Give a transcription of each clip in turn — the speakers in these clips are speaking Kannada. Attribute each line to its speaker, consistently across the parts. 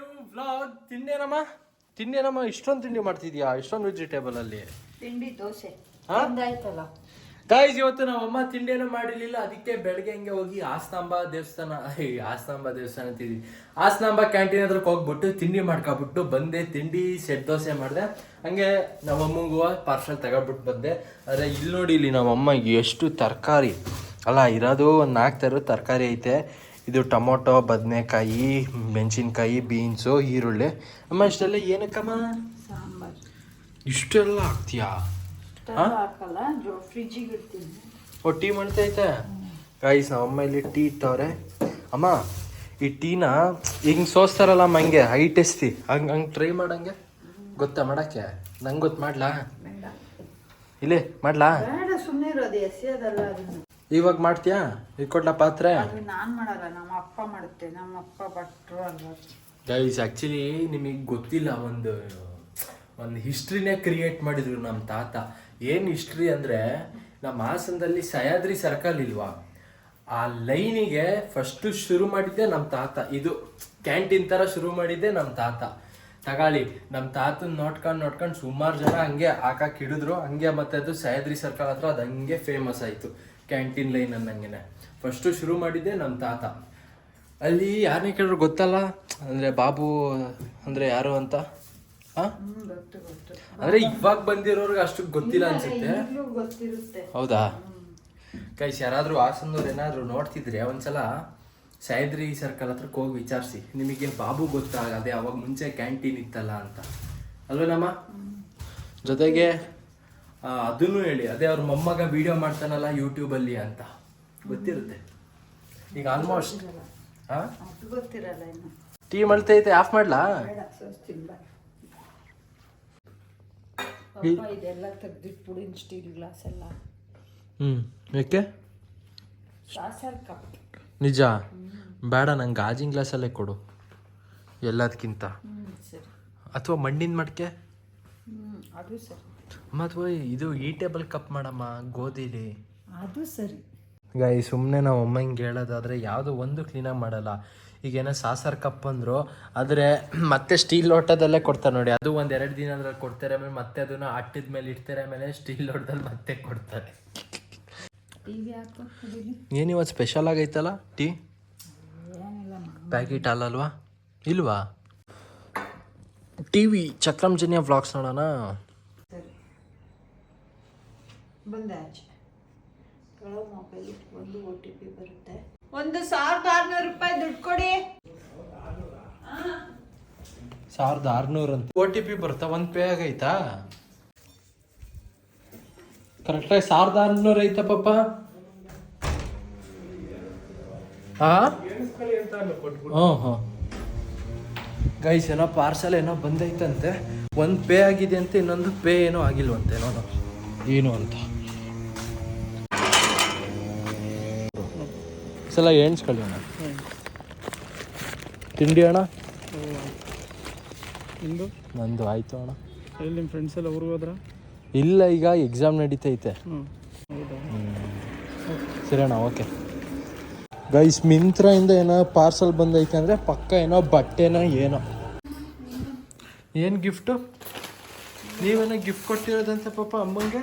Speaker 1: ನ್ಯೂ ವ್ಲಾಗ್ ತಿಂಡೇನಮ್ಮ ತಿಂಡೇನಮ್ಮ ಇಷ್ಟೊಂದು ತಿಂಡಿ ಮಾಡ್ತಿದ್ಯಾ? ಇಷ್ಟೊಂದು ವೆಜಿಟೇಬಲ್ ಅಲ್ಲಿ?
Speaker 2: ತಿಂಡಿ ದೋಸೆ.
Speaker 1: ಹಾ?
Speaker 2: ಆಯ್ತಲ್ಲ
Speaker 1: ಗಾಯ್ಸ್ ಇವತ್ತು ನಮ್ಮ ಅಮ್ಮ ತಿಂಡಿಯನ್ನು ಮಾಡಿರ್ಲಿಲ್ಲ. ಅದಕ್ಕೆ ಬೆಳಗ್ಗೆ ಹಂಗೆ ಹೋಗಿ ಆಸ್ನಾಂಬ ದೇವಸ್ಥಾನ ಏ, ಆಸ್ತಾಂಬ ದೇವಸ್ಥಾನ ಅಂತಿದ್ವಿ. ಆಸ್ತಾಂಬ ಕ್ಯಾಂಟೀನ್ ಹತ್ರಕ್ಕೆ ಹೋಗ್ಬಿಟ್ಟು ತಿಂಡಿ ಮಾಡ್ಕೊಬಿಟ್ಟು ಬಂದೆ. ತಿಂಡಿ ಸೆಟ್ ದೋಸೆ ಮಾಡಿದೆ. ಹಂಗೆ ನಮ್ಮ ಅಮ್ಮಂಗೂ ಪಾರ್ಸಲ್ ತಗೊಬಿಟ್ಟು ಬಂದೆ. ಆದರೆ ಇಲ್ಲಿ ನೋಡಿ ಇಲ್ಲಿ ನಮ್ಮಮ್ಮ ಎಷ್ಟು ತರಕಾರಿ. ಅಲ್ಲ ಇರೋದು ಒಂದು ನಾಲ್ಕು ಥರದ ತರಕಾರಿ ಐತೆ. ಇದು ಟೊಮೊಟೊ ಬದನೆಕಾಯಿ ಮೆಣಸಿನ್ಕಾಯಿ ಬೀನ್ಸು ಈರುಳ್ಳಿ. ಅಮ್ಮ ಇಷ್ಟೆಲ್ಲ ಏನಕ್ಕಮ್ಮ?
Speaker 2: ಸಾಂಬಾರ್.
Speaker 1: ಇಷ್ಟೆಲ್ಲ ಹಾಕ್ತೀಯಾ?
Speaker 2: ಇಷ್ಟೆಲ್ಲ ಹಾಕಲ್ಲ ಜೋ ಫ್ರಿಜ್ಜಿಗೆ ಇಡ್ತೀನಿ.
Speaker 1: ಓ ಟೀ ಮಾಡ್ತಾ ಐತೆ ನಮ್ಮ ಅಮ್ಮ ಇಲ್ಲಿ ಟೀ ಇಟ್ಟವ್ರೆ. ಅಮ್ಮ ಈ ಟೀನ ಹಿಂಗೆ ಸೋಸ್ತಾರಲ್ಲ ಅಮ್ಮ ಹಂಗೆ ಹೈ ಎಸ್ತಿ ಹಂಗೆ ಹಂಗೆ ಟ್ರೈ ಮಾಡಂಗೆ. ಗೊತ್ತಾ ಮಾಡಕ್ಕೆ? ನಂಗೆ ಗೊತ್ತು ಮಾಡ್ಲಾ? ಇಲ್ಲೇ ಮಾಡ್ಲಾ?
Speaker 2: ಸುಮ್ಮನೆ ಇರೋದು ಎಸೆಯೋದಲ್ಲ
Speaker 1: ಇವಾಗ ಮಾಡ್ತೀಯಾ? ಇಟ್ಕೊಡ್ಲಾ ಪಾತ್ರೆ?
Speaker 2: ಅದು ನಾನು ಮಾಡಲ್ಲ ನಮ್ಮ ಅಪ್ಪ ಮಾಡುತ್ತೆ. ನಮ್ಮ ಅಪ್ಪ ಭಟ್ರು ಅಲ್ವಾ?
Speaker 1: ಗೈಸ್ ಆ್ಯಕ್ಚುಲಿ ನಿಮಗೆ ಗೊತ್ತಿಲ್ಲ ಒಂದು ಒಂದು ಹಿಸ್ಟ್ರಿನೇ ಕ್ರಿಯೇಟ್ ಮಾಡಿದ್ರು ನಮ್ಮ ತಾತ. ಏನು ಹಿಸ್ಟ್ರಿ ಅಂದರೆ ನಮ್ಮ ಹಾಸನದಲ್ಲಿ ಸಹ್ಯಾದ್ರಿ ಸರ್ಕಲ್ ಇಲ್ವಾ? ಆ ಲೈನಿಗೆ ಫಸ್ಟು ಶುರು ಮಾಡಿದ್ದೆ ನಮ್ಮ ತಾತ. ಇದು ಕ್ಯಾಂಟೀನ್ ಥರ ಶುರು ಮಾಡಿದ್ದೆ ನಮ್ಮ ತಾತ. ತಗಾಳಿ ನಮ್ಮ ತಾತನ ನೋಡ್ಕೊಂಡು ನೋಡ್ಕೊಂಡು ಸುಮಾರು ಜನ ಹಂಗೆ ಹಾಕಕ್ಕೆ ಹಿಡಿದ್ರು. ಹಂಗೆ ಮತ್ತೆ ಅದು ಸಹ್ಯಾದ್ರಿ ಸರ್ಕಲ್ ಹತ್ರ ಅದು ಹಂಗೆ ಫೇಮಸ್ ಆಯಿತು. Canteen line ಅನ್ನಂಗೆನೆ. ಫಸ್ಟು ಶುರು ಮಾಡಿದ್ದೆ ನಮ್ಮ ತಾತ. ಅಲ್ಲಿ ಯಾರನ್ನೇ ಕೇಳಿದ್ರು ಗೊತ್ತಲ್ಲ? ಅಂದ್ರೆ ಬಾಬು ಅಂದ್ರೆ ಯಾರು ಅಂತ? ಅಂದ್ರೆ ಇವಾಗ ಬಂದಿರೋರ್ಗೆ ಅಷ್ಟು ಗೊತ್ತಿಲ್ಲ ಅನ್ಸುತ್ತೆ. ಹೌದಾ? ಕೈಸ್ ಯಾರಾದ್ರೂ ಹಾಸನದವ್ರು ಏನಾದ್ರು ನೋಡ್ತಿದ್ರೆ ಒಂದ್ಸಲ ಸಹ್ಯಾದ್ರಿ ಸರ್ಕಲ್ ಹತ್ರಕ್ಕೆ ಹೋಗಿ ವಿಚಾರಿಸಿ. ನಿಮಗೆ ಬಾಬು ಗೊತ್ತಾ ಅದೇ ಅವಾಗ ಮುಂಚೆ ಕ್ಯಾಂಟೀನ್ ಇತ್ತಲ್ಲ ಅಂತ. ಅಲ್ವೇನಮ್ಮ? ಜೊತೆಗೆ ಅದನ್ನು ಹೇಳಿ. ಅದೇ ಅವ್ರ ಮೊಮ್ಮಗ ವಿಡಿಯೋ ಮಾಡ್ತಾನಲ್ಲ ಯೂಟ್ಯೂಬಲ್ಲಿ ಅಂತ. ಗೊತ್ತಿರುತ್ತೆ? ಈಗ ಆಲ್ಮೋಸ್ಟ್ ಹಾ?
Speaker 2: ಅದು ಗೊತ್ತಿರಲ್ಲ ಇನ್ನು
Speaker 1: ಟೀ ಮಳ್ತೈತೆ ಆಫ್ ಮಾಡ್ಲಾ
Speaker 2: ಇದೆಲ್ಲ ತೆಗ್ದಿಟ್ಬಿಡಿ ಸ್ಟೀಲ್ ಗ್ಲಾಸ್ ಎಲ್ಲ.
Speaker 1: ಹ್ಮ್. ಯಾಕೆ? ನಿಜ? ಬೇಡ ನಂಗೆ ಗಾಜಿನ ಗ್ಲಾಸಲ್ಲೇ ಕೊಡು. ಎಲ್ಲದಕ್ಕಿಂತ ಅಥವಾ ಮಣ್ಣಿನ ಮಡಿಕೆ?
Speaker 2: ಅದು ಸರಿ.
Speaker 1: ಅಥವಾ ಇದು ಈ ಟೇಬಲ್ ಕಪ್ ಮಾಡಮ್ಮ ಗೋಧಿಲಿ.
Speaker 2: ಅದು ಸರಿ.
Speaker 1: ಗಾಯಿ ಸುಮ್ಮನೆ ನಾವು ಅಮ್ಮ ಹಿಂಗೆ ಹೇಳೋದಾದ್ರೆ ಯಾವುದೋ ಒಂದು ಕ್ಲೀನಾಗಿ ಮಾಡಲ್ಲ. ಈಗ ಏನೋ ಸಾಸರ್ ಕಪ್ ಅಂದರು ಆದರೆ ಮತ್ತೆ ಸ್ಟೀಲ್ ಲೋಟದಲ್ಲೇ ಕೊಡ್ತಾರೆ ನೋಡಿ. ಅದು ಒಂದು ಎರಡು ದಿನ ಅದ್ರಲ್ಲಿ ಕೊಡ್ತಾರೆ ಆಮೇಲೆ ಮತ್ತೆ ಅದನ್ನ ಅಟ್ಟಿದ ಮೇಲೆ ಇಡ್ತಾರೆ ಆಮೇಲೆ ಸ್ಟೀಲ್ ಲೋಟದಲ್ಲಿ ಮತ್ತೆ ಕೊಡ್ತಾರೆ. ಏನು ಇವತ್ತು ಸ್ಪೆಷಲ್ ಆಗೈತಲ್ಲ ಟೀ? ಪ್ಯಾಕೆಟ್ ಅಲ್ಲಲ್ವಾ ಇಲ್ವಾ? ಟಿ ವಿ ಚಕ್ರಂಜನ್ಯ ವ್ಲಾಗ್ಸ್ ನೋಡೋಣ.
Speaker 2: ಬಂದೆ ಆಚೆ. ಕೆಳಗೆ ಮೊಬೈಲ್ ಒಂದು ಒ ಟಿ ಪಿ ಬರುತ್ತೆ. ಒಂದು ಸಾವಿರದ ಆರ್ನೂರು ರೂಪಾಯಿ ದುಡ್ಡು ಕೊಡಿ.
Speaker 1: ಸಾವಿರದ ಆರ್ನೂರು ಅಂತ. ಓ ಟಿ ಪಿ ಬರ್ತಾ ಒಂದು ಪೇ ಆಗೈತಾ? ಕರೆಕ್ಟಾಗಿ ಸಾವಿರದ ಆರ್ನೂರು ಐತಾ ಪಾಪ? ಹಾ ಹ್ಞೂ ಹ್ಞೂ ಗೈಸ್ ಏನೋ ಪಾರ್ಸಲ್ ಏನೋ ಬಂದೈತಂತೆ. ಒಂದು ಪೇ ಆಗಿದೆ ಅಂತ ಇನ್ನೊಂದು ಪೇ ಏನೋ ಆಗಿಲ್ವಂತೆ ನೋಡೋ ಏನು ಅಂತ? ಸಲ ಎಣ್ಸ್ಕೊಳ್ಳಿ ಅಣ್ಣ. ತಿಂಡಿ ಅಣ್ಣ?
Speaker 3: ನಿಂದು?
Speaker 1: ನಂದು ಆಯಿತು ಅಣ್ಣ.
Speaker 3: ಎಲ್ಲಿ ನಿಮ್ಮ ಫ್ರೆಂಡ್ಸ್ ಎಲ್ಲ ಊರಿಗೆ ಹೋದ್ರ?
Speaker 1: ಇಲ್ಲ ಈಗ ಎಕ್ಸಾಮ್ ನಡೀತೈತೆ.
Speaker 3: ಹ್ಞೂ ಹೌದಾ?
Speaker 1: ಸರಿ ಅಣ್ಣ ಓಕೆ ಗೈಸ್ ಇಂದ ಏನೋ ಪಾರ್ಸಲ್ ಬಂದೈತೆ ಅಂದರೆ ಪಕ್ಕ ಏನೋ ಬಟ್ಟೆನೋ ಏನೋ. ಏನು ಗಿಫ್ಟು ನೀವೇನೋ ಗಿಫ್ಟ್ ಕೊಟ್ಟಿರೋದಂತೆ ಪಾಪ ಅಮ್ಮಂಗೆ?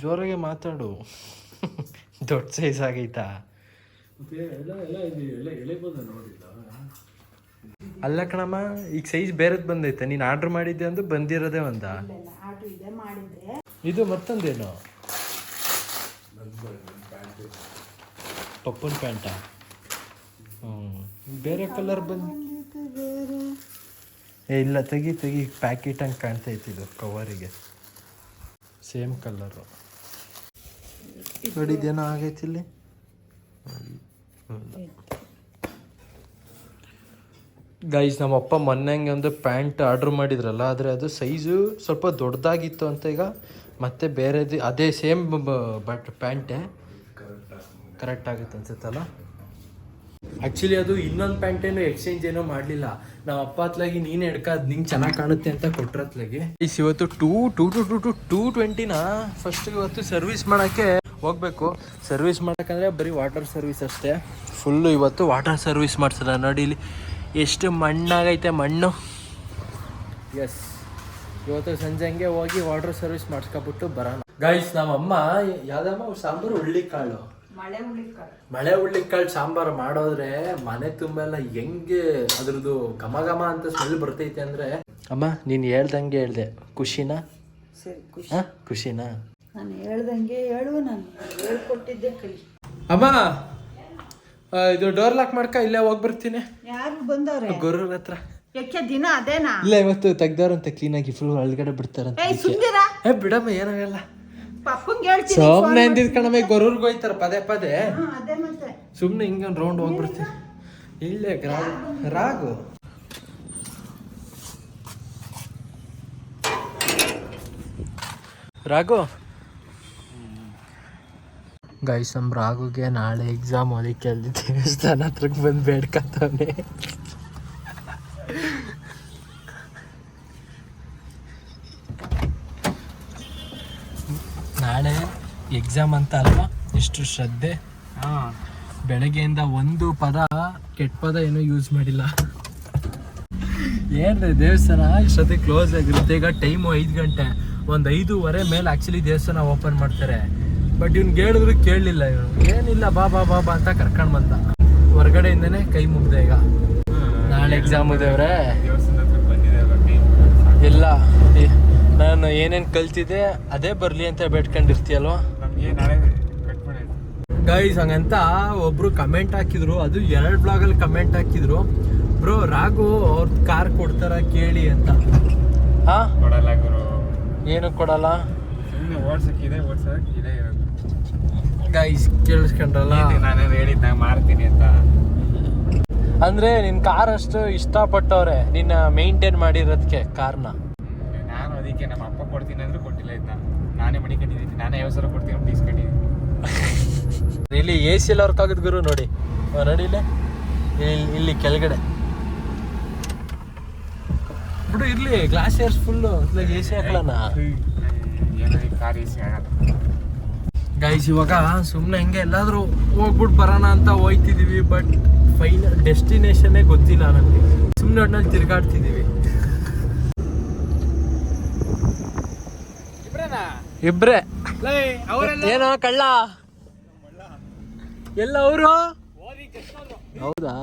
Speaker 1: ಜೋರಾಗೆ ಮಾತಾಡು. ದೊಡ್ಡ ಸೈಜ್ ಆಗೈತಾ? ಅಲ್ಲ ಕಣಮ್ಮ ಈಗ ಸೈಜ್ ಬೇರೆದು ಬಂದೈತೆ. ನೀನು ಆರ್ಡರ್ ಮಾಡಿದ್ದೆ ಅಂದ್ರೆ ಬಂದಿರೋದೇ ಒಂದ?
Speaker 2: ಇದೆ ಮಾಡಿದ್ರೆ.
Speaker 1: ಇದು ಮತ್ತೊಂದೇನು? ಪಪ್ಪನ್ ಪ್ಯಾಂಟ ಹ್ಞೂ ಬೇರೆ ಕಲರ್ ಬಂದು ಏ ಇಲ್ಲ ತೆಗಿ ತೆಗಿ ಪ್ಯಾಕೆಟ್ ಹಂಗೆ ಕಾಣ್ತೈತೆ ಇದು ಕವರಿಗೆ ಸೇಮ್ ಕಲರು. ನೋಡಿ ಇದೇನೋ ಆಗೈತಿ ಇಲ್ಲಿ? ಗೈಸ್ ನಮ್ಮಪ್ಪ ಮೊನ್ನೆಂಗೆ ಒಂದು ಪ್ಯಾಂಟ್ ಆರ್ಡ್ರ್ ಮಾಡಿದ್ರಲ್ಲ ಆದರೆ ಅದು ಸೈಜು ಸ್ವಲ್ಪ ದೊಡ್ಡದಾಗಿತ್ತು ಅಂತ ಈಗ ಮತ್ತೆ ಬೇರೆದು ಅದೇ ಸೇಮ್ ಬಟ್ ಪ್ಯಾಂಟೇ. ಕರೆಕ್ಟ್ ಆಗುತ್ತೆ ಅನ್ಸುತ್ತಲ್ಲ? ಆ್ಯಕ್ಚುಲಿ ಅದು ಇನ್ನೊಂದು ಪ್ಯಾಂಟೇನು ಎಕ್ಸ್ಚೇಂಜ್ ಏನೋ ಮಾಡಲಿಲ್ಲ. ನಮ್ಮ ಅಪ್ಪ ಹತ್ಲಾಗಿ ನೀನು ಎಡ್ಕ ಅದು ನಿಂಗೆ ಚೆನ್ನಾಗಿ ಕಾಣುತ್ತೆ ಅಂತ ಕೊಟ್ರತ್ಲಾಗಿ ಇಸ್ ಇವತ್ತು two two two two two two ಟ್ವೆಂಟಿನ? First ಇವತ್ತು ಸರ್ವಿಸ್ ಮಾಡೋಕ್ಕೆ ಹೋಗ್ಬೇಕು. ಸರ್ವಿಸ್ ಮಾಡೋಕ್ಕಂದ್ರೆ ಬರೀ ವಾಟರ್ ಸರ್ವಿಸ್ ಅಷ್ಟೇ. ಫುಲ್ಲು ಇವತ್ತು ವಾಟರ್ ಸರ್ವಿಸ್ ಮಾಡ್ಸಲ್ಲ. ನೋಡಿ ಇಲ್ಲಿ ಎಷ್ಟು ಮಣ್ಣಾಗೈತೆ ಮಣ್ಣು. ಎಸ್ ಇವತ್ತು ಸಂಜೆ ಹಂಗೆ ಹೋಗಿ ವಾಟರ್ ಸರ್ವಿಸ್ ಮಾಡಿಸ್ಕೊಬಿಟ್ಟು ಬರೋಣ. ಗೈಸ್ ನಮ್ಮಮ್ಮ ಯಾವ್ದಮ್ಮ ಸಾಂಬಾರು
Speaker 2: ಹುಳ್ಳಿ ಕಾಳು
Speaker 1: ಮಳೆ ಹುಳ್ಳಿಕಾಳು ಸಾಂಬಾರ್ ಮಾಡೋದ್ರೆ ಮನೆ ತುಂಬೆಲ್ಲ ಹೆಂಗೆ ಅದ್ರದ್ದು ಘಮ ಘಮ ಅಂತ ಸ್ಮೆಲ್ ಬರ್ತೈತೆ ಅಂದ್ರೆ? ಅಮ್ಮ ನೀನು ಹೇಳ್ದಂಗೆ ಹೇಳ್ದೆ. ಖುಷಿನಾ?
Speaker 2: ಸರಿ ಖುಷಿ.
Speaker 1: ಹಾ ಖುಷಿನಾ?
Speaker 2: ನಾನು ಹೇಳ್ದಂಗೆ ಹೇಳು ನಾನು ಹೇಳ್ಕೊಟ್ಟಿದ್ದೆ ಕಲಿ.
Speaker 1: ಅಮ್ಮ ಆ, ಇದು ಡೋರ್ ಲಾಕ್ ಮಾಡ್ಕ ಇಲ್ಲೇ ಹೋಗ್ಬರ್ತೀನಿ
Speaker 2: ಯಾರು ಬಂದವ್ರೆ?
Speaker 1: ಗೊರ್ರ ಹತ್ರ.
Speaker 2: ಯಾಕೆ ದಿನ ಅದೇನಾ?
Speaker 1: ಇಲ್ಲ ಇವತ್ತು ತೆಗ್ದವ್ರಂತ ಕ್ಲೀನಾಗಿ ಫುಲ್ ಒಳಗಡೆ ಬಿಡ್ತಾರಂತ
Speaker 2: ಏಯ್ ಸುಂದಿರ
Speaker 1: ಏ ಬಿಡಮ್ಮ ಏನಾಗಲ್ಲ.
Speaker 2: ಪಪ್ಪಂಗೆ ಹೇಳ್ತೀನಿ
Speaker 1: ಸೋಮ್ನೆ ಅಂದಿದ್ ಕಣಮೆ ಗೊರೂರ್ಗೆ ಹೋಯ್ತಾರ ಪದೇ ಪದೇ.
Speaker 2: ಹಾ, ಅದೇ ಮತ್ತೆ.
Speaker 1: ಸುಮ್ಮನೆ ಹಿಂಗೆ ಒಂದು ರೌಂಡ್ ಹೋಗ್ಬಿಡ್ತೀವಿ ಇಲ್ಲೇ ರಾಗು ರಾಗು ರಾಘು. ಗೈಸ್ ನಮ್ಮ ರಾಗುಗೆ ನಾಳೆ ಎಕ್ಸಾಮ್ ಅದಕ್ಕೆ ಅಲ್ಲಿ ದೇವಸ್ಥಾನ ಹತ್ರಕ್ಕೆ ಬಂದು ಬೇಡ್ಕತ್ತವನೆ ನಾಳೆ ಎಕ್ಸಾಮ್ ಅಂತ ಅಲ್ವಾ? ಇಷ್ಟು ಶ್ರದ್ಧೆ? ಬೆಳಗ್ಗೆಯಿಂದ ಒಂದು ಪದ ಕೆಟ್ಟ ಪದ ಏನೂ ಯೂಸ್ ಮಾಡಿಲ್ಲ. ಏನ್ರಿ ದೇವಸ್ಥಾನ? ಇಷ್ಟೊತ್ತಿ ಕ್ಲೋಸ್ ಆಗಿರುತ್ತೆ. ಈಗ ಟೈಮು ಐದು ಗಂಟೆ. ಒಂದು ಐದೂವರೆ ಮೇಲೆ ಆ್ಯಕ್ಚುಲಿ ದೇವಸ್ಥಾನ ಓಪನ್ ಮಾಡ್ತಾರೆ. ಬಟ್ ಇವ್ನಿಗೆ ಹೇಳಿದ್ರು ಕೇಳಲಿಲ್ಲ ಇವನು. ಏನಿಲ್ಲ ಬಾ ಬಾ ಬಾ ಬಾ ಅಂತ ಕರ್ಕೊಂಡು ಬಂದ. ಹೊರಗಡೆಯಿಂದನೇ ಕೈ ಮುಗ್ದೆ ಈಗ. ನಾಳೆ ಎಕ್ಸಾಮ್ ಇದೆ ಇಲ್ಲ. ನಾನು ಏನೇನು ಕಲ್ತಿದ್ದೆ ಅದೇ ಬರಲಿ ಅಂತ ಬೇಡ್ಕೊಂಡಿರ್ತೀಯಲ್ವಾ? ಗೈಸ್ ಹಂಗಂತ ಒಬ್ರು ಕಮೆಂಟ್ ಹಾಕಿದ್ರು. ಅದು ಎರಡು ಬ್ಲಾಗಲ್ಲಿ ಕಮೆಂಟ್ ಹಾಕಿದ್ರು. ಬ್ರೋ ರಾಘು ಅವ್ರ ಕಾರ್ ಕೊಡ್ತಾರ ಕೇಳಿ ಅಂತ. ಹಾ?
Speaker 3: ಕೊಡಲ್ಲ ಗುರು.
Speaker 1: ಏನು ಕೊಡಲ್ಲ?
Speaker 3: ಸುಮ್ಮನೆ ಓಡ್ಸಕ್ಕಿದೆ ಓಡ್ಸಕ್ ಇದೆ ಇರೋದು.
Speaker 1: ಗೈಸ್ ಕೇಳಿಸ್ಕೊಂಡ್ರಲ್ಲ?
Speaker 3: ನಾನೇನು ಹೇಳಿದ್ ನಾ ಮಾರ್ತೀನಿ ಅಂತ.
Speaker 1: ಅಂದ್ರೆ ನಿನ್ ಕಾರ್ ಅಷ್ಟು ಇಷ್ಟಪಟ್ಟವ್ರೆ. ನಿನ್ನ ಮೇಂಟೈನ್ ಮಾಡಿರೋದಕ್ಕೆ ಕಾರ್ನ
Speaker 3: ನಾನು ಅದಕ್ಕೆ ನಮ್ಮ ಅಪ್ಪ ಕೊಡ್ತೀನಿ ಅಂದ್ರೂ ಕೊಟ್ಟಿಲ್ಲ ಇದ್ನ. ನಾನೇ ಮಡಿಕೊಂಡಿದ್ದೀನಿ ನಾನೇ ಯಾವ ಸಲ ಕೊಡ್ತೀನಿ ಪೀಸ್ ಕಟ್ಟಿದ್ದೀನಿ.
Speaker 1: ಇಲ್ಲಿ ಎ ಸಿ ಎಲ್ಲ ವರ್ಕ್ ಆಗಿದ್ ಗುರು ನೋಡಿ. ನೋಡಿ ಇಲ್ಲಿ. ಇಲ್ಲಿ ಇಲ್ಲಿ ಕೆಳಗಡೆ. ಬಿಡು ಇರ್ಲಿ ಗ್ಲಾಸ್ ಏರ್ಸ್ ಫುಲ್ಲು ಎ ಸಿ ಹಾಕ್ಲಣ್ಣ
Speaker 3: ಕಾರ್ ಎ ಸಿ ಆಗಲ್ಲ.
Speaker 1: ಗೈಸ್ ಇವಾಗ ಸುಮ್ಮನೆ ಹಿಂಗೆ ಎಲ್ಲಾದರೂ ಹೋಗ್ಬಿಟ್ಟು ಬರೋಣ ಅಂತ ಹೋಯ್ತಿದೀವಿ ಬಟ್ ಫೈನಲ್ ಡೆಸ್ಟಿನೇಷನ್ನೇ ಗೊತ್ತಿಲ್ಲ ನನಗೆ ಸುಮ್ಮನೆ ಒಟ್ಟಿನಲ್ಲಿ ತಿರ್ಗಾಡ್ತಿದ್ದೀವಿ ಇಬ್ರೆ. ಏನೋ ಕಳ್ಳ. ಎಲ್ಲ ಅವರು? ಹೌದಾ?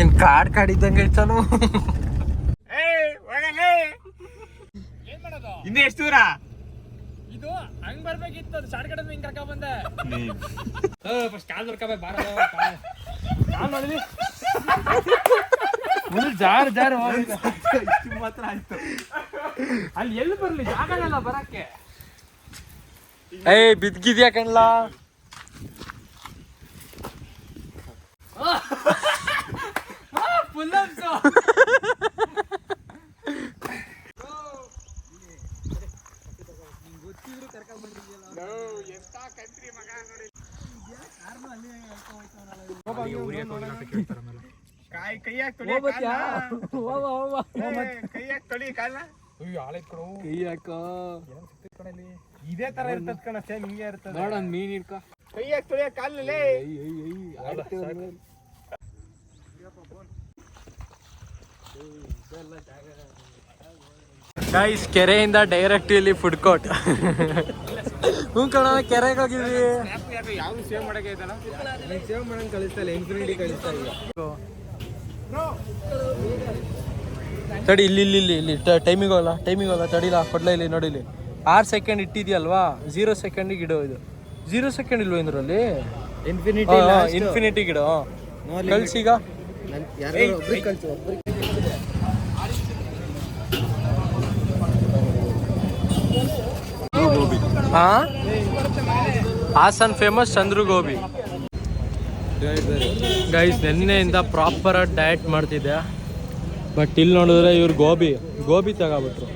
Speaker 1: ಏನ್ ಕಾಡ್ ಕಾಡಿದ್ದಂಗೆ ಐತಾನು
Speaker 3: ಇನ್ನೇ ಎಷ್ಟು ದೂರ?
Speaker 1: ಇದು ಹಂಗ್ ಬರ್ಬೇಕಿತ್ತು ಅದು ಶಾರ್ಟ್ ಕಡೆ ಹಿಂಗ್ ಕರ್ಕ ಬಂದೆ. ಫಸ್ಟ್ ಕಾಲ್ ಬರ್ಕಬೇಕು ಬಾರ ಕಾಲ್ ನೋಡಿದ್ವಿ ಫುಲ್ ಜಾರ್ ಜಾರ್
Speaker 3: ಮಾತ್ರ ಆಯ್ತು.
Speaker 1: ಅಲ್ಲಿ ಎಲ್ಲಿ ಬರ್ಲಿ? ಜಾಗಲ್ಲ ಬರಕ್ಕೆ. ಏಯ್ ಬಿದ್ಗಿದ್ಯಾ ಕಣ್ಲಾ? ಫುಲ್
Speaker 3: ಕಾಯಿ ಕೈಯಾಗ ತೊಳಿ ಕೈಯಾಗ ತೊಳಿ ಕಾಲ್ನ?
Speaker 1: ಕೈ ಹಾಕ
Speaker 3: ಇದೇ ತರ ಇರ್ತದ ಕಣ ಸೇಮ್ ಹಿಂಗೆ ಇರ್ತದ.
Speaker 1: ನೋಡ ಮೀನ್ ಇಡ್ಕ
Speaker 3: ಕೈಯಾಗ ತೊಳಿಯ ಕಾಲಲ್ಲಿ
Speaker 1: ಗೈಸ್ ಕೆರೆಯಿಂದ ಡೈರೆಕ್ಟ್ ಇಲ್ಲಿ ಫುಡ್ ಕೋರ್ಟ್ ಹ್ಞೂ ಕಣ ಕೆರೆಗೆ ಹೋಗಿದ್ವಿ.
Speaker 3: ಯಾವ್ದು ಸೇವ್ ಮಾಡಕ್ಕೆ ಸೇವ್ ಮಾಡಂಗ್ ಕಳಿಸ್ತಾ ಇಲ್ಲ ಇನ್ಫಿನಿಟಿ ಕಳಿಸ್ತಾ ಇಲ್ಲ?
Speaker 1: ತಡಿ ಇಲ್ಲಿ ಇಲ್ಲಿ ಇಲ್ಲಿ ಇಲ್ಲಿ ಟೈಮಿಗೆ ಹೋಗಲ್ಲ ಟೈಮಿಗೆ ಹೋಗಲ್ಲ ತಡಿಲ್ಲ ಕೊಡ್ಲ ಇಲ್ಲಿ ನೋಡಿ ಇಲ್ಲಿ. ಆರು ಸೆಕೆಂಡ್ ಇಟ್ಟಿದ್ಯಲ್ವಾ? ಝೀರೋ ಸೆಕೆಂಡಿಗೆ ಇಡೋ ಇದು. ಝೀರೋ ಸೆಕೆಂಡ್ ಇಲ್ವ ಇದರಲ್ಲಿ?
Speaker 3: ಇನ್ಫಿನಿಟಿ
Speaker 1: ಇನ್ಫಿನಿಟಿ ಗಿಡ ಕಳ್ಸೀಗ ಹಾ. ಹಾಸನ್ ಫೇಮಸ್ ಚಂದ್ರು ಗೋಬಿ. ಗೈಸ್ ನೆನ್ನೆಯಿಂದ ಪ್ರಾಪರ್ ಡಯಟ್ ಮಾಡ್ತಿದ್ದೆ. ಬಟ್ ಇಲ್ಲಿ ನೋಡಿದ್ರೆ ಇವ್ರು ಗೋಬಿ ಗೋಬಿ ತಗೋಬಿಟ್ರು.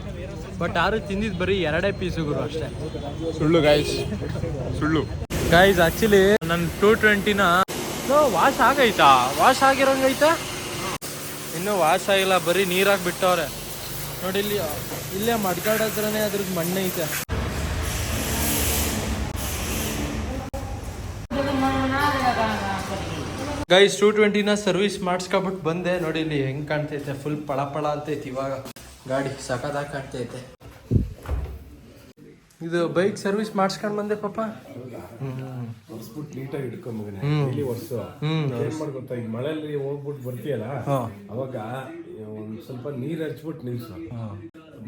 Speaker 1: ಬಟ್ ಯಾರು ತಿಂದಿದ್ದು ಬರೀ ಎರಡೇ ಪೀಸುಗಳು ಅಷ್ಟೇ.
Speaker 3: ಸುಳ್ಳು ಗೈಸ್ ಸುಳ್ಳು.
Speaker 1: ಗೈಸ್ ಆಕ್ಚುಲಿ ನನ್ನ ಟೂ ಟ್ವೆಂಟಿನ ವಾಶ್ ಆಗೈತಾ? ವಾಶ್ ಆಗಿರೋಂಗೈತಾ ಇನ್ನೂ ವಾಶ್ ಆಗಿಲ್ಲ ಬರೀ ನೀರಾಗಿ ಬಿಟ್ಟವ್ರೆ. ನೋಡಿ ಇಲ್ಲಿ ಇಲ್ಲೇ ಮಡ್ಗಾಡತ್ರನೇ ಅದ್ರದ್ದು ಮಣ್ಣೈತೆ. ಗೈಸ್ ಟೂ ಟ್ವೆಂಟಿನ ಸರ್ವಿಸ್ ಮಾಡಿಸ್ಕೊಬಿಟ್ಟು ಬಂದೆ. ನೋಡಿ ಇಲ್ಲಿ ಹೆಂಗ್ ಕಾಣ್ತೈತೆ. ಫುಲ್ ಪಳ ಪಳ ಅಂತೈತೆ ಇವಾಗ. ಗಾಡಿ ಸಖತ್ತಾಗಿ ಕಾಣ್ತೈತೆ. ಇದು ಬೈಕ್ ಸರ್ವಿಸ್ ಮಾಡಿಸ್ಕೊಂಡು ಬಂದೆ ಪಾಪ. ಹ್ಮ್.
Speaker 4: ಒರ್ಸ್ಬಿಟ್ಟು ನೀಟಾಗಿ
Speaker 1: ಹ್ಮ್.
Speaker 4: ಇಲ್ಲಿ ಒರ್ಸು ಏನ್ ಮಾಡ್ ಗೊತ್ತಾ ಈಗ ಮಳೆಯಲ್ಲಿ ಹೋಗ್ಬಿಟ್ಟು ಬರ್ತೀಯಲ್ಲ. ಅವಾಗ ಒಂದು ಸ್ವಲ್ಪ ನೀರ್ ಹಚ್ಬಿಟ್ಟು ನಿಲ್ಸು.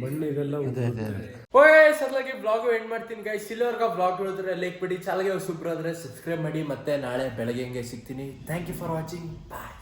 Speaker 4: ಮಣ್ಣು ಇದೆಲ್ಲ
Speaker 1: ಓಯ್ ಬ್ಲಾಗ್ ಎಂಡ್ ಮಾಡ್ತೀನಿ ಗೈ ಸಿಲ್ವರ್ಗ ಬ್ಲಾಗ್ ನೋಡಿದ್ರೆ ಲೈಕ್ ಬಿಡಿ ಚಾಲಗೆ ಸೂಪರ್ ಆದ್ರೆ ಸಬ್ಸ್ಕ್ರೈಬ್ ಮಾಡಿ ಮತ್ತೆ ನಾಳೆ ಬೆಳಗ್ಗೆ ಸಿಗ್ತೀನಿ. Thank you for watching bye